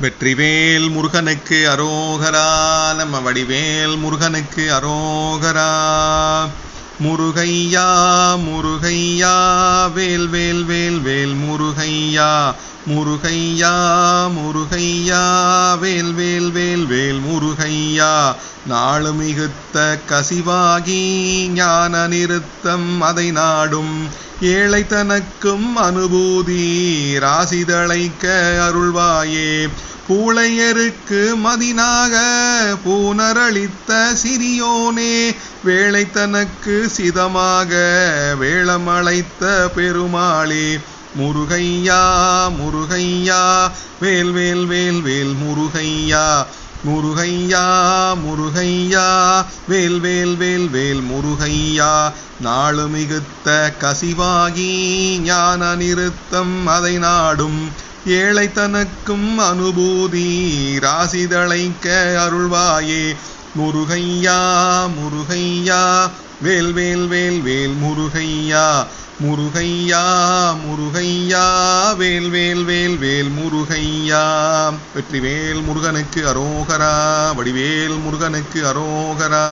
வெற்றிவேல் முருகனுக்கு அரோகரா. நம்ம வடிவேல் முருகனுக்கு அரோகரா. முருகையா முருகையா வேல் வேல் வேல் வேல் முருகையா. முருகையா முருகையா வேல் வேல் நாளுமிகுத்த நாளு மிகுத்த கசிவாகி ஞான நிறுத்தம் அதை நாடும் ஏழை தனக்கும் அனுபூதி ராசிதழைக்க அருள்வாயே. பூளையருக்கு மதினாக பூனரளித்த சிறியோனே வேளை தனக்கு சிதமாக வேளமழைத்த பெருமாளே. முருகையா முருகையா வேல் வேல் வேல் வேல் முருகையா முருகையா முருகையா வேல் வேல் வேல் வேல் முருகையா. நாளு மிகுத்த கசிவாகி ஞான நிறுத்தம் அதை நாடும். ஏழை தனக்கும் அனுபூதி ராசிதழைக்க அருள்வாயே. முருகையா முருகையா வேல் வேல் வேல் வேல் முருகையா. முருகையா முருகையா வேல் வேல் வேல் வேல் முருகையா வெற்றிவேல் முருகனுக்கு அரோகரா. வடிவேல் முருகனுக்கு அரோகரா.